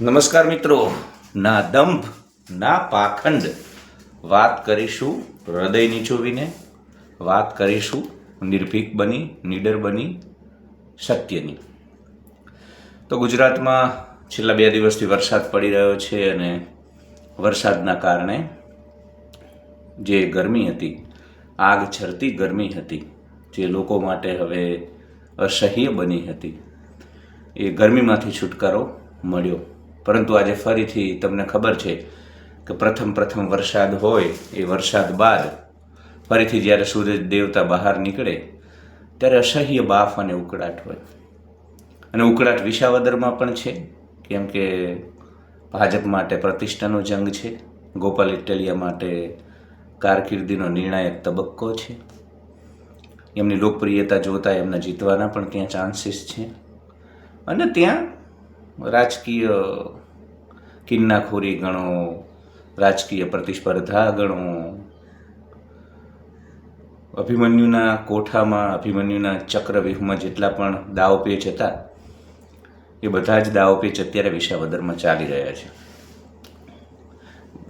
નમસ્કાર મિત્રો. ના દંભ, ના પાખંડ. વાત કરીશું હૃદય નીચોવીને વાત કરીશું નિર્ભીક બની, નીડર બની, સત્યની. તો ગુજરાતમાં છેલ્લા બે દિવસથી વરસાદ પડી રહ્યો છે અને વરસાદના કારણે જે ગરમી હતી, આગ છરતી ગરમી હતી, જે લોકો માટે હવે અસહ્ય બની હતી, એ ગરમીમાંથી છુટકારો મળ્યો. પરંતુ આજે ફરીથી તમને ખબર છે કે પ્રથમ પ્રથમ વરસાદ હોય, એ વરસાદ બાદ ફરીથી જ્યારે સૂરજ દેવતા બહાર નીકળે, ત્યારે અસહ્ય બાફ અને ઉકળાટ હોય. અને ઉકળાટ વિસાવદરમાં પણ છે, કેમ કે ભાજપ માટે પ્રતિષ્ઠાનો જંગ છે, ગોપાલ ઇટલિયા માટે કારકિર્દીનો નિર્ણાયક તબક્કો છે. એમની લોકપ્રિયતા જોતા એમના જીતવાના પણ ત્યાં ચાન્સીસ છે. અને ત્યાં રાજકીય કિન્નાખોરી ગણો, રાજકીય પ્રતિસ્પર્ધા ગણો, અભિમન્યુના કોઠામાં, અભિમન્યુના ચક્રવ્યૂહમાં જેટલા પણ દાવપેચ હતા એ બધા જ દાવપેચ અત્યારે વિસાવદરમાં ચાલી રહ્યા છે.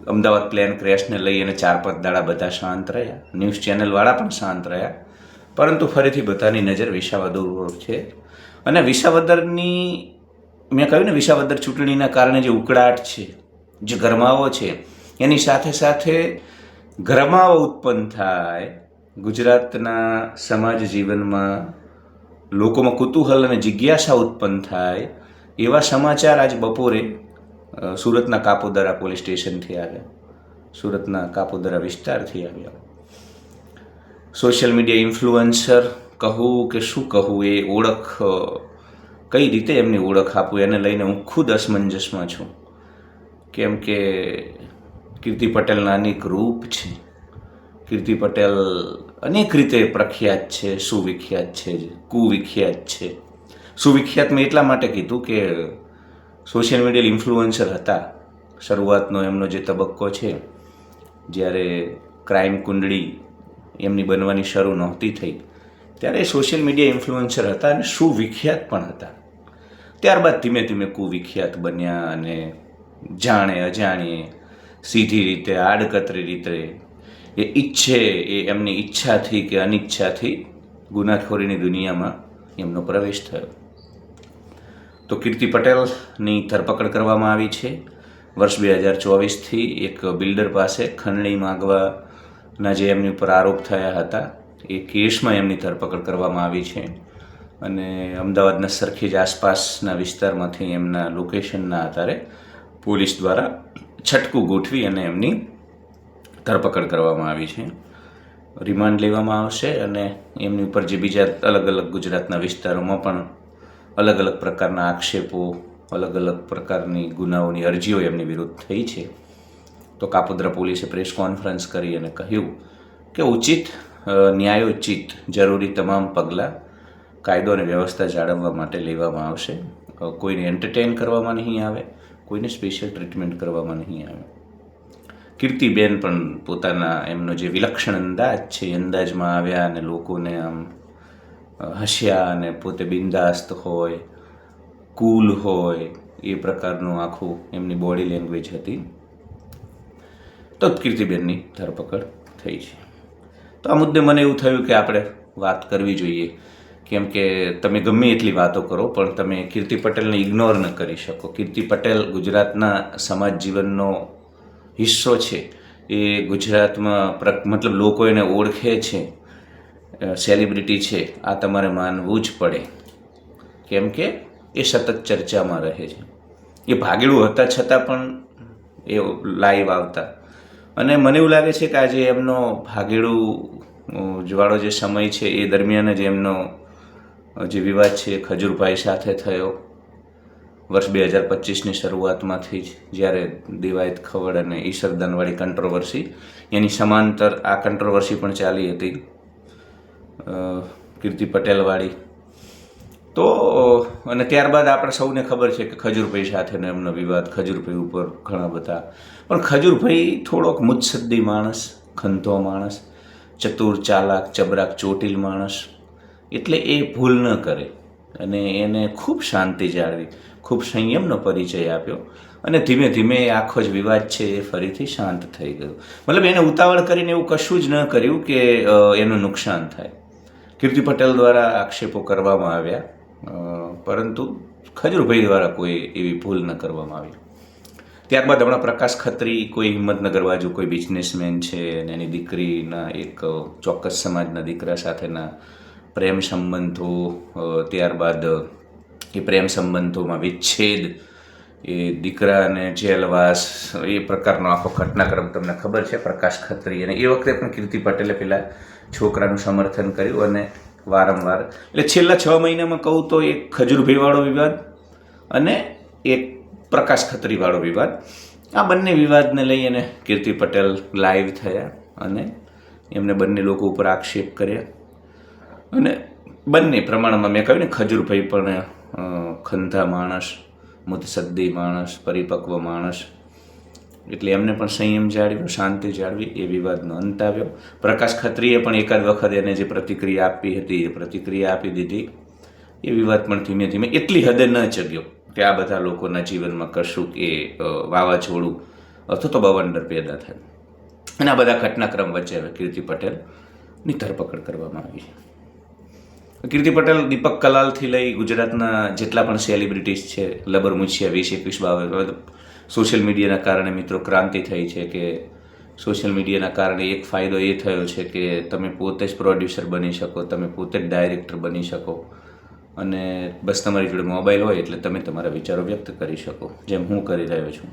અમદાવાદ પ્લેન ક્રેશને લઈ અને ચાર પાંચ દાડા બધા શાંત રહ્યા, ન્યૂઝ ચેનલવાળા પણ શાંત રહ્યા, પરંતુ ફરીથી બધાની નજર વિસાવદર ઉપર છે. અને વિસાવદરની મેં કહ્યું ને વિસાવદર ચૂંટણીના કારણે જે ઉકળાટ છે, જે ગરમાવો છે, એની સાથે સાથે ગરમાવો ઉત્પન્ન થાય ગુજરાતના સમાજ જીવનમાં, લોકોમાં કુતૂહલ અને જિજ્ઞાસા ઉત્પન્ન થાય, એવા સમાચાર આજ બપોરે સુરતના કાપોદરા પોલીસ સ્ટેશનથી આવ્યા. સુરતના કાપોદરા વિસ્તારથી આવ્યા. સોશિયલ મીડિયા ઇન્ફ્લુઅન્સર કહું કે શું કહું એ ઓળખ કઈ રીતે એમની ઓળખ આપું? એને લઈને હું ખુદ અસમંજસમાં છું. કેમ કે કીર્તિ પટેલના અનેક રૂપ છે. કીર્તિ પટેલ અનેક રીતે પ્રખ્યાત છે, સુવિખ્યાત છે, કુવિખ્યાત છે. સુવિખ્યાત મેં એટલા માટે કીધું કે સોશિયલ મીડિયા ઇન્ફ્લુઅન્સર હતા. શરૂઆતનો એમનો જે તબક્કો છે, જ્યારે ક્રાઇમ કુંડળી એમની બનવાની શરૂ નહોતી થઈ, ત્યારે સોશિયલ મીડિયા ઇન્ફ્લુઅન્સર હતા અને સુવિખ્યાત પણ હતા. ત્યારબાદ ધીમે ધીમે કુવિખ્યાત બન્યા અને જાણે અજાણીએ, સીધી રીતે, આડકતરી રીતે, એ ઈચ્છે, એ એમની ઈચ્છાથી કે અનિચ્છાથી ગુનાખોરીની દુનિયામાં એમનો પ્રવેશ થયો. તો કીર્તિ પટેલની ધરપકડ કરવામાં આવી છે. વર્ષ બે હજાર ચોવીસથી એક બિલ્ડર પાસે ખંડણી માગવાના જે એમની ઉપર આરોપ થયા હતા, એ કેસમાં એમની ધરપકડ કરવામાં આવી છે. અને અમદાવાદના સરખેજ આસપાસના વિસ્તારમાંથી એમના લોકેશનના આધારે પોલીસ દ્વારા છટકું ગોઠવી અને એમની ધરપકડ કરવામાં આવી છે. રિમાન્ડ લેવામાં આવશે અને એમની ઉપર જે બીજા અલગ અલગ ગુજરાતના વિસ્તારોમાં પણ અલગ અલગ પ્રકારના આક્ષેપો, અલગ અલગ પ્રકારની ગુનાઓની અરજીઓ એમની વિરુદ્ધ થઈ છે. તો કાપોદ્રા પોલીસે પ્રેસ કોન્ફરન્સ કરી અને કહ્યું કે ઉચિત ન્યાયોચિત જરૂરી તમામ પગલાં કાયદો અને વ્યવસ્થા જાળવવા માટે લેવામાં આવશે. કોઈને એન્ટરટેન કરવામાં નહીં આવે, કોઈને સ્પેશિયલ ટ્રીટમેન્ટ કરવામાં નહીં આવે. કીર્તિબેન પણ પોતાના એમનો જે વિલક્ષણ અંદાજ છે, એ અંદાજમાં આવ્યા અને લોકોને આમ હસ્યા અને પોતે બિંદાસ્ત હોય, કૂલ હોય, એ પ્રકારનું આખું એમની બોડી લેંગ્વેજ હતી. તો કીર્તિબેનની ધરપકડ થઈ છે. તો આ મુદ્દે મને એવું થયું કે આપણે વાત કરવી જોઈએ. કેમ કે તમે ગમે એટલી વાતો કરો, પણ તમે કીર્તિ પટેલને ઇગ્નોર ન કરી શકો. કીર્તિ પટેલ ગુજરાતના સમાજ જીવનનો હિસ્સો છે. એ ગુજરાતમાં પ્ર મતલબ લોકો એને ઓળખે છે સેલિબ્રિટી છે, આ તમારે માનવું જ પડે. કેમ કે એ સતત ચર્ચામાં રહે છે. એ ભાગેડું હતા છતાં પણ એ લાઈવ આવતા. અને મને એવું લાગે છે કે આજે એમનો ભાગેડું જવાળો જે સમય છે એ દરમિયાન જ એમનો જે વિવાદ છે એ ખજૂરભાઈ સાથે થયો. વર્ષ બે હજાર પચીસની શરૂઆતમાંથી જ જ્યારે દિવાયત ખવડ અને ઈશરદાનવાળી કંટ્રોવર્સી એની સમાંતર આ કંટ્રોવર્સી પણ ચાલી હતી કીર્તિ પટેલવાળી. તો, અને ત્યારબાદ આપણે સૌને ખબર છે કે ખજૂરભાઈ સાથેનો એમનો વિવાદ, ખજૂરભાઈ ઉપર ઘણા બધા. પણ ખજૂરભાઈ થોડોક મુત્સદ્દી માણસ ખંતો માણસ, ચતુર ચાલાક, ચબરાક ચોટીલ માણસ એટલે એ ભૂલ ન કરે. અને એને ખૂબ શાંતિ જાળવી, ખૂબ સંયમનો પરિચય આપ્યો. અને ધીમે ધીમે આખો જ વિવાદ છે એ ફરીથી શાંત થઈ ગયો. મતલબ એને ઉતાવળ કરીને એવું કશું જ ન કર્યું કે એનું નુકસાન થાય. કીર્તિ પટેલ દ્વારા આક્ષેપો કરવામાં આવ્યા. પરંતુ ખજૂરભાઈ દ્વારા કોઈ એવી ભૂલ ન કરવામાં આવી. ત્યારબાદ હમણાં પ્રકાશ ખત્રી કોઈ હિંમતનગર બાજુ કોઈ બિઝનેસમેન છે અને એની દીકરીના એક ચોક્કસ સમાજના દીકરા સાથેના પ્રેમ સંબંધો ત્યારબાદ એ પ્રેમ સંબંધોમાં વિચ્છેદ, એ દીકરા અને જેલવાસ, એ પ્રકારનો આખો ઘટનાક્રમ તમને ખબર છે, પ્રકાશ ખત્રી અને એ વખતે પણ કીર્તિ પટેલે પહેલાં છોકરાનું સમર્થન કર્યું અને વારંવાર, એટલે છેલ્લા છ મહિનામાં કહું તો એક ખજૂરભાઈવાળો વિવાદ અને એક પ્રકાશ ખત્રીવાળો વિવાદ. આ બંને વિવાદને લઈ અને કીર્તિ પટેલ લાઈવ થયા અને એમને બંને લોકો ઉપર આક્ષેપ કર્યા. અને બંને પ્રમાણમાં મેં કહ્યું ને ખજૂરભાઈ પણ ખંધા માણસ મુતસદ્દી માણસ, પરિપક્વ માણસ. એટલે એમને પણ સંયમ જાળવ્યો, શાંતિ જાળવી, એ વિવાદનો અંત આવ્યો. પ્રકાશ ખત્રીએ પણ એકાદ વખત એને જે પ્રતિક્રિયા આપી હતી, એ પ્રતિક્રિયા આપી દીધી. એ વિવાદ પણ ધીમે ધીમે એટલી હદે ન ચગ્યો કે આ બધા લોકોના જીવનમાં કશું કે વાવાઝોડું અથવા તો બવંડર પેદા થાય. અને આ બધા ઘટનાક્રમ વચ્ચે હવે કીર્તિ પટેલની ધરપકડ કરવામાં આવી કીર્તિ પટેલ, દીપક કલાલથી લઈ ગુજરાતના જેટલા પણ સેલિબ્રિટીઝ છે, લબર મુછિયા, વીસ, એકવીસ, બાવીસ સોશિયલ મીડિયાના કારણે મિત્રો ક્રાંતિ થઈ છે કે સોશિયલ મીડિયાના કારણે એક ફાયદો એ થયો છે કે તમે પોતે જ પ્રોડ્યુસર બની શકો, તમે પોતે જ ડાયરેક્ટર બની શકો અને બસ તમારી જોડે મોબાઈલ હોય એટલે તમે તમારા વિચારો વ્યક્ત કરી શકો, જેમ હું કરી રહ્યો છું.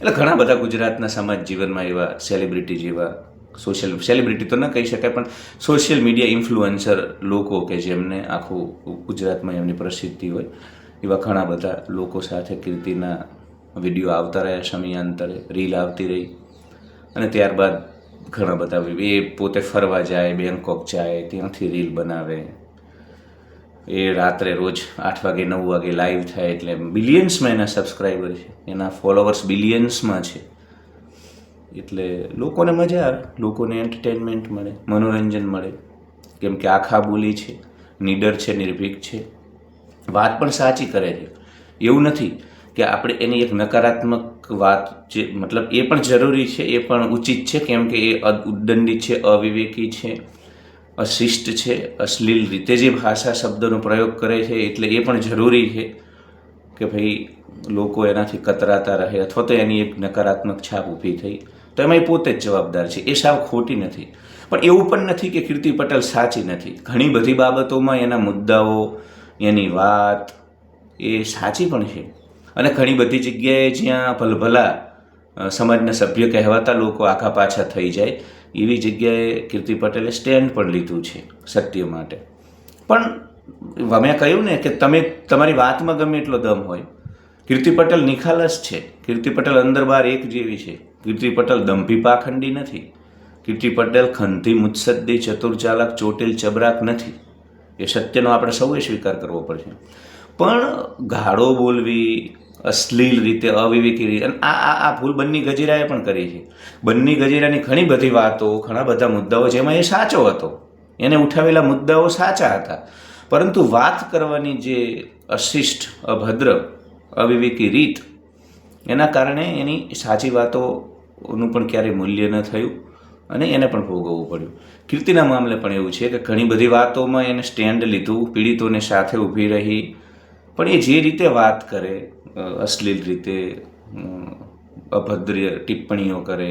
એટલે ઘણા બધા ગુજરાતના સમાજ જીવનમાં એવા સેલિબ્રિટી જેવા સોશિયલ સેલિબ્રિટી તો ન કહી શકાય, પણ સોશિયલ મીડિયા ઇન્ફ્લુઅન્સર લોકો કે જેમને આખું ગુજરાતમાં એમની પ્રસિદ્ધિ હોય, એવા ઘણા બધા લોકો સાથે કીર્તિના વીડિયો આવતા રહ્યા સમયાંતરે રીલ આવતી રહી. અને ત્યારબાદ ઘણા બધા એ પોતે ફરવા જાય, બેંકોક જાય, ત્યાંથી રીલ બનાવે. એ રાત્રે રોજ આઠ વાગે, નવ વાગે લાઈવ થાય એટલે બિલિયન્સમાં એના સબસ્ક્રાઈબર છે. એના ફોલોવર્સ બિલિયન્સમાં છે. એટલે લોકોને મજા આવે, લોકોને એન્ટરટેનમેન્ટ મળે, મનોરંજન મળે. કેમ કે આખા બોલી છે, નીડર છે, નિર્ભીક છે. વાત પણ સાચી કરે છે. એવું નથી કે આપણે એની એક નકારાત્મક વાત જે, મતલબ એ પણ જરૂરી છે, એ પણ ઉચિત છે, કેમ કે એ ઉદ્દંડિત છે, અવિવેકી છે, અશિષ્ટ છે, અશ્લીલ રીતે જે ભાષા શબ્દનો પ્રયોગ કરે છે, એટલે એ પણ જરૂરી છે કે ભાઈ લોકો એનાથી કતરાતા રહે અથવા તો એની એક નકારાત્મક છાપ ઊભી થઈ. તો એમાં એ પોતે જ જવાબદાર છે. એ સાવ ખોટી નથી. પણ એવું પણ નથી કે કીર્તિ પટેલ સાચી નથી. ઘણી બધી બાબતોમાં એના મુદ્દાઓ, એની વાત એ સાચી પણ છે. અને ઘણી બધી જગ્યાએ જ્યાં ભલભલા સમાજના સભ્ય કહેવાતા લોકો આખા પાછા થઈ જાય, એવી જગ્યાએ કીર્તિ પટેલે સ્ટેન્ડ પણ લીધું છે સત્ય માટે. પણ મેં કહ્યું ને કે તમે, તમારી વાતમાં ગમે એટલો દમ હોય. કીર્તિ પટેલ નિખાલસ છે. કીર્તિ પટેલ અંદર બહાર એક જેવી છે. કીર્તિ પટેલ દંભી પાખંડી નથી. કીર્તિ પટેલ ખંધી મુત્સદ્દી ચતુર ચોટીલ ચબરાક નથી. એ સત્યનો આપણે સૌએ સ્વીકાર કરવો પડશે. પણ ગાળો બોલવી, અશ્લીલ રીતે અવિવેકી રીતે અને આ આ આ ભૂલ બંને ગજેરાએ પણ કરી છે. બંને ગજેરાની ઘણી બધી વાતો, ઘણા બધા મુદ્દાઓ જેમાં એ સાચો હતો. એને ઉઠાવેલા મુદ્દાઓ સાચા હતા. પરંતુ વાત કરવાની જે અશિષ્ટ, અભદ્ર, અવિવેકી રીત, એના કારણે એની સાચી વાતોનું પણ ક્યારેય મૂલ્ય ન થયું અને એને પણ ભોગવવું પડ્યું. કીર્તિના મામલે પણ એવું છે કે ઘણી બધી વાતોમાં એને સ્ટેન્ડ લીધું, પીડિતોને સાથે ઊભી રહી, પણ એ જે રીતે વાત કરે અશ્લીલ રીતે અભદ્ર ટિપ્પણીઓ કરે,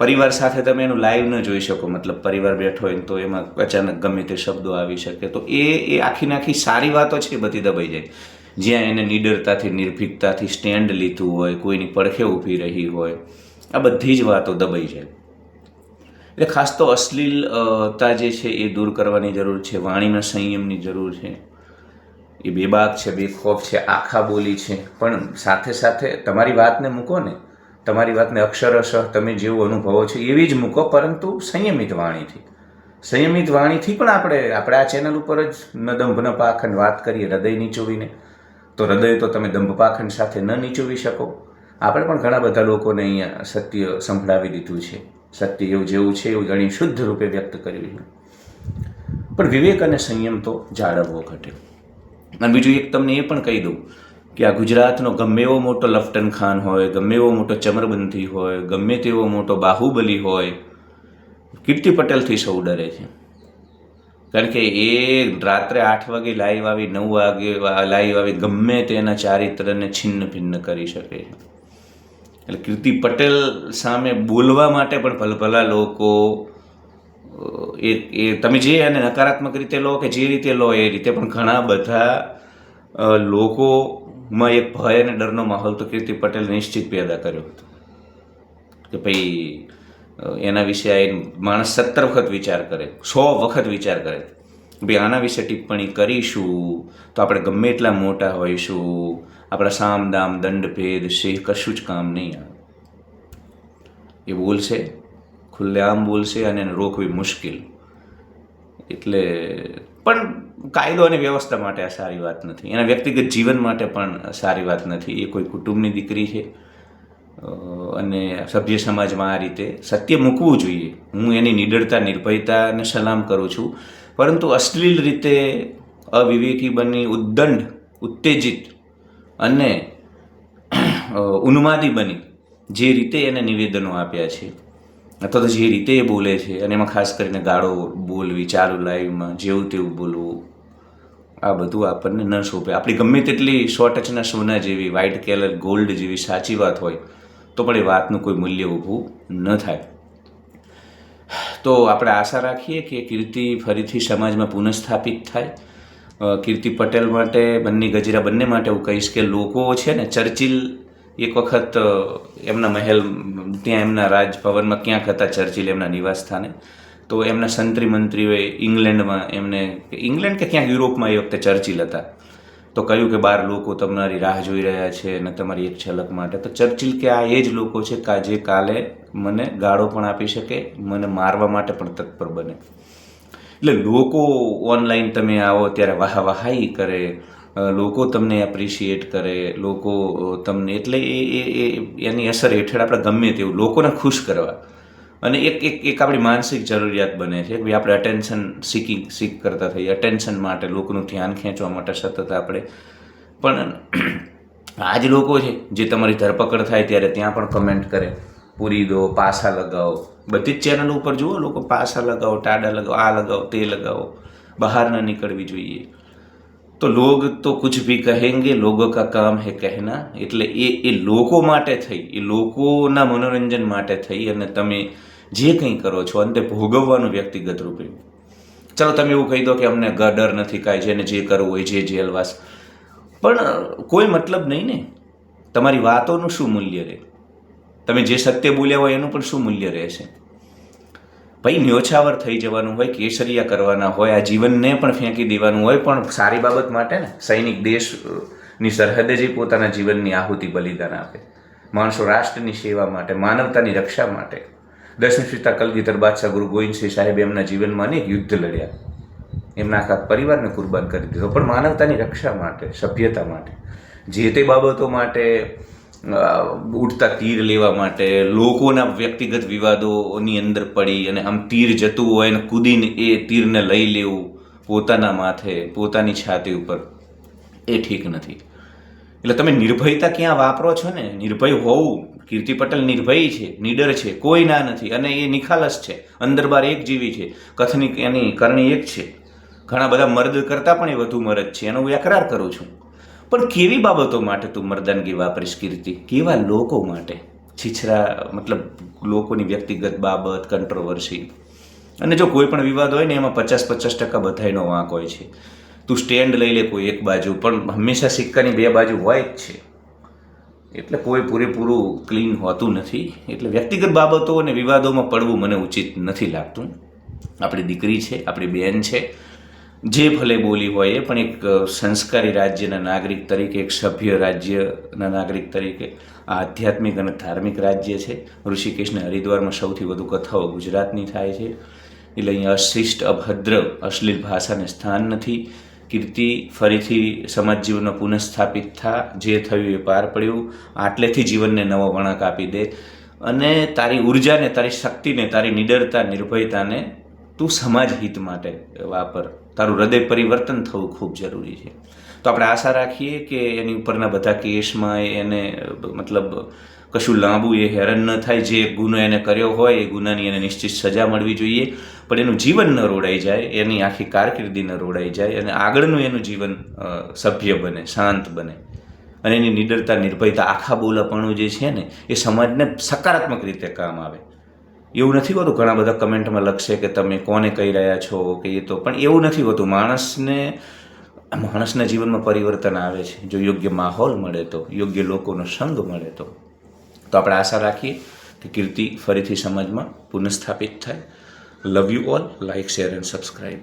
પરિવાર સાથે તમે એનું લાઈવ ન જોઈ શકો, મતલબ પરિવાર બેઠો હોય ને તો એમાં અચાનક ગમે તે શબ્દો આવી શકે, તો એ એ આખી ને આખી સારી વાતો છે બધી દબાઈ જાય. જ્યાં એને નિડરતાથી, નિર્ભીકતાથી સ્ટેન્ડ લીધું હોય, કોઈની પડખે ઊભી રહી હોય આ બધી જ વાતો દબાઈ જાય. એટલે ખાસ તો અશ્લીલતા જે છે એ દૂર કરવાની જરૂર છે વાણીમાં સંયમની જરૂર છે. એ બેબાક છે બેખોફ છે, આખા બોલી છે. પણ સાથે સાથે તમારી વાતને મૂકો ને, તમારી વાતને અક્ષરશઃ તમે જેવું અનુભવો છો એવી જ મૂકો, પરંતુ સંયમિત વાણીથી. સંયમિત વાણીથી પણ આપણે આપણે આ ચેનલ ઉપર જ ન દંભ ન પાખંડ વાત કરીએ હૃદય નીચોવીને તો હૃદય તો તમે દંભ પાખંડ સાથે ન નીચોવી શકો. આપણે પણ ઘણા બધા લોકોને અહીંયા સત્ય સંભળાવી દીધું છે. સત્ય એવું જેવું છે એવું ઘણી શુદ્ધ રૂપે વ્યક્ત કર્યું છે. પણ વિવેક અને સંયમ તો જાળવવો ઘટે. અને બીજું એક તમને એ પણ કહી દઉં કે આ ગુજરાતનો ગમે એવો મોટો લફ્ટન ખાન હોય, ગમે એવો મોટો ચમરબંધી હોય, ગમે તેવો મોટો બાહુબલી હોય, કીર્તિ પટેલથી સૌ ડરે છે. કારણ કે એ રાત્રે આઠ વાગે લાઈવ આવી, નવ વાગે લાઈવ આવી ગમે તેના ચારિત્રને છિન્ન ભિન્ન કરી શકે છે. એટલે કીર્તિ પટેલ સામે બોલવા માટે પણ ભલભલા લોકો એ એ તમે જે એને નકારાત્મક રીતે લો કે જે રીતે લો એ રીતે પણ ઘણા બધા લોકોમાં એક ભય અને ડરનો માહોલ તો કીર્તિ પટેલ નિશ્ચિત પેદા કર્યો હતો. કે ભાઈ એના વિશે આ માણસ સત્તર વખત વિચાર કરે, સો વખત વિચાર કરે. ભાઈ, આના વિશે ટિપ્પણી કરીશું તો આપણે ગમે એટલા મોટા હોઈશું. આપણા સામ દામ, દંડ, ભેદ સિંહ કશું જ કામ નહીં આવે. એ બોલશે, ખુલ્લેઆમ બોલશે અને એને રોકવી મુશ્કેલ. એટલે પણ કાયદો અને વ્યવસ્થા માટે આ સારી વાત નથી. એના વ્યક્તિગત જીવન માટે પણ સારી વાત નથી. એ કોઈ કુટુંબની દીકરી છે. અને સભ્ય સમાજમાં આ રીતે સત્ય મૂકવું જોઈએ. હું એની નિડરતા નિર્ભયતાને સલામ કરું છું. પરંતુ અશ્લીલ રીતે અવિવેકી બની, ઉદ્દંડ, ઉત્તેજિત અને ઉન્માદી બની, જે રીતે એને નિવેદનો આપ્યા છે, અથવા તો જે રીતે એ બોલે છે, અને એમાં ખાસ કરીને ગાળો બોલવી, ચાલુ લાઈવમાં જેવું તેવું બોલવું, આ બધું આપણને ન શોભે આપણી ગમે તેટલી સો ટચના સોના જેવી વ્હાઇટ કેલર ગોલ્ડ જેવી સાચી વાત હોય, તો પણ એ વાતનું કોઈ મૂલ્ય ઊભું ન થાય. તો આપણે આશા રાખીએ કે કીર્તિ ફરીથી સમાજમાં પુનઃસ્થાપિત થાય કીર્તિ પટેલ માટે બંને ગજરા બંને માટે હું કહીશ કે લોકો છે ને, ચર્ચિલ એક વખત એમના મહેલ, ત્યાં એમના રાજભવનમાં ક્યાંક હતા ચર્ચિલ એમના નિવાસસ્થાને તો એમના સંત્રી મંત્રીઓએ ઇંગ્લેન્ડમાં એમને, ઇંગ્લેન્ડ કે ક્યાંક યુરોપમાં એ વખતે ચર્ચિલ હતા. તો કહ્યું કે બાર લોકો તમારી રાહ જોઈ રહ્યા છે અને તમારી એક છલક માટે. તો ચર્ચિલ કે આ એ જ લોકો છે જે કાલે મને ગાળો પણ આપી શકે, મને મારવા માટે પણ તત્પર બને. એટલે લોકો ઓનલાઈન તમે આવો ત્યારે વાહ વાહાઈ કરે લોકો તમને એપ્રિશિએટ કરે, લોકો તમને એટલે એ એ એની અસર હેઠળ આપણે ગમે તેવું લોકોને ખુશ કરવા. અને એક એક એક આપણી માનસિક જરૂરિયાત બને છે કે આપણે અટેન્શન સીકિંગ સીક કરતા થઈએ અટેન્શન માટે લોકોનું ધ્યાન ખેંચવા માટે સતત આપણે. પણ આ જ લોકો છે જે તમારી ધરપકડ થાય ત્યારે ત્યાં પણ કમેન્ટ કરે, પૂરી દો પાસા લગાવો. બધી જ ચેનલ ઉપર જુઓ, લોકો પાસા લગાવો, ટાડા લગાવો, આ લગાવો, તે લગાવો. બહાર ન નીકળવી જોઈએ. તો લોગ તો કુછ ભી કહેંગે, લોગો કા કામ હે કહેના. એટલે એ એ લોકો માટે થઈ, એ લોકોના મનોરંજન માટે થઈ અને તમે જે કંઈ કરો છો, અંતે ભોગવવાનું વ્યક્તિગત રૂપે. ચલો તમે એવું કહી દો કે અમને ગડર ડર નથી કાંઈ, જેને જે કરવું હોય, જે જેલવાસ. પણ કોઈ મતલબ નહીં ને. તમારી વાતોનું શું મૂલ્ય રહે? તમે જે સત્ય બોલ્યા હોય એનું પણ શું મૂલ્ય રહેશે? ભાઈ, ન્યોછાવર થઈ જવાનું હોય, કેસરિયા કરવાના હોય, આ જીવનને પણ ફેંકી દેવાનું હોય, પણ સારી બાબત માટે ને સૈનિક દેશની સરહદે જે પોતાના જીવનની આહુતિ બલિદાન આપે. માણસો રાષ્ટ્રની સેવા માટે, માનવતાની રક્ષા માટે. દસમી પિતા કલગીધર બાદશાહ ગુરુ ગોવિંદસિંહ સાહેબ એમના જીવનમાં અનેક યુદ્ધ લડ્યા. એમના આખા પરિવારને કુરબાન કરી દીધો. પણ માનવતાની રક્ષા માટે, સભ્યતા માટે, જે તે બાબતો માટે ઉડતા તીર લેવા માટે, લોકોના વ્યક્તિગત વિવાદોની અંદર પડી અને આમ તીર જતું હોય અને કૂદીને એ તીરને લઈ લેવું પોતાના માથે, પોતાની છાતી ઉપર, એ ઠીક નથી. એટલે તમે નિર્ભયતા ક્યાં વાપરો છો ને? નિર્ભય હોવું, કીર્તિ પટેલ નિર્ભય છે, નીડર છે, કોઈ ના નથી અને એ નિખાલસ છે અંદર બાર એક જીવી છે, કથની એની કરણી એક છે. ઘણા બધા મર્દ કરતાં પણ એ વધુ મરદ છે, એનો હું એકરાર કરું છું. પણ કેવી બાબતો માટે તું મર્દાનગી વાપરીશ કીર્તિ? કેવા લોકો માટે? છીછરા, મતલબ લોકોની વ્યક્તિગત બાબત કંટ્રોવર્સી અને જો કોઈ પણ વિવાદ હોય ને, એમાં પચાસ પચાસ ટકા બધાયનો વાંક હોય છે. તું સ્ટેન્ડ લઈ લે કોઈ એક બાજુ, પણ હંમેશા સિક્કાની બે બાજુ હોય જ છે. એટલે કોઈ પૂરેપૂરું ક્લીન હોતું નથી. એટલે વ્યક્તિગત બાબતો અને વિવાદોમાં પડવું મને ઉચિત નથી લાગતું. આપણી દીકરી છે, આપણી બેન છે. જે ભલે બોલી હોય, એ પણ એક સંસ્કારી રાજ્યના નાગરિક તરીકે, એક સભ્ય રાજ્યના નાગરિક તરીકે, આ આધ્યાત્મિક અને ધાર્મિક રાજ્ય છે. ઋષિકેશને હરિદ્વારમાં સૌથી વધુ કથાઓ ગુજરાતની થાય છે. એટલે અહીંયા અશિષ્ટ, અભદ્ર, અશ્લીલ ભાષાને સ્થાન નથી. કીર્તિ ફરીથી સમાજ જીવનમાં પુનઃસ્થાપિત થા, જે થયું એ પાર પડ્યું. આટલેથી જીવનને નવો વળાંક આપી દે. અને તારી ઉર્જાને, તારી શક્તિને, તારી નિડરતા, નિર્ભયતાને તું સમાજ હિત માટે વાપર. તારું હૃદય પરિવર્તન થવું ખૂબ જરૂરી છે. તો આપણે આશા રાખીએ કે એની ઉપરના બધા કેસમાં એને, મતલબ કશું લાંબુ એ હેરાન ન થાય. જે ગુનો એને કર્યો હોય, એ ગુનાની એને નિશ્ચિત સજા મળવી જોઈએ. પણ એનું જીવન ન રોડાઈ જાય, એની આખી કારકિર્દી ન રોડાઈ જાય અને આગળનું એનું જીવન સભ્ય બને, શાંત બને. અને એની નિડરતા, નિર્ભયતા આખા બોલાપણું જે છે ને, એ સમાજને સકારાત્મક રીતે કામ આવે. એવું નથી હોતું? ઘણા બધા કમેન્ટમાં લખશે કે તમે કોને કહી રહ્યા છો કે એ તો, પણ એવું નથી હોતું. માણસને, માણસના જીવનમાં પરિવર્તન આવે છે. જો યોગ્ય માહોલ મળે તો, યોગ્ય લોકોનો સંગ મળે તો. તો આપણે આશા રાખીએ કે કીર્તિ ફરીથી સમાજમાં પુનઃસ્થાપિત થાય. Love you all like share and subscribe